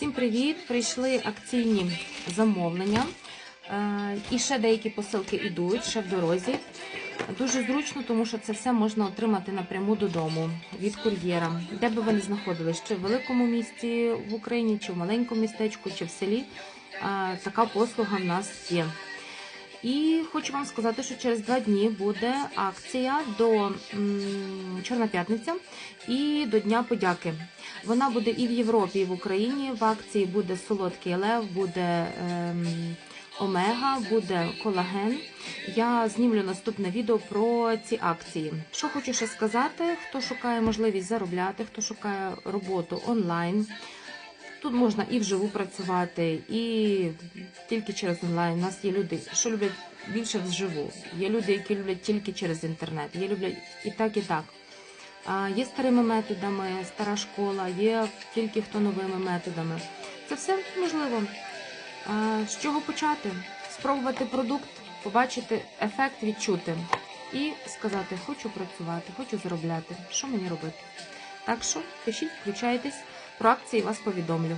Всім привіт! Прийшли акційні замовлення. Е, І ще деякі посилки йдуть, ще в дорозі. Дуже зручно, тому що це все можна отримати напряму додому від кур'єра, де би ви не знаходились, чи в великому місті в Україні, чи в маленькому містечку, чи в селі. Е, Така послуга в нас є. І хочу вам сказати, що через два дні буде акція до Чорна п'ятниця і до Дня подяки. Вона буде і в Європі, і в Україні. В акції буде солодкий лев, буде ем, омега, буде колаген. Я знімлю наступне відео про ці акції. Що хочу ще сказати: хто шукає можливість заробляти, хто шукає роботу онлайн. Тут можна і вживу працювати, і тільки через онлайн. У нас є люди, що люблять більше вживу. Є люди, які люблять тільки через інтернет. Є люблять і так, і так. Є старими методами, стара школа, є тільки хто новими методами. Це все можливо. З чого почати? Спробувати продукт, побачити ефект, відчути і сказати: хочу працювати, хочу заробляти. Що мені робити? Так що пишіть, включайтесь, про акції вас повідомлю.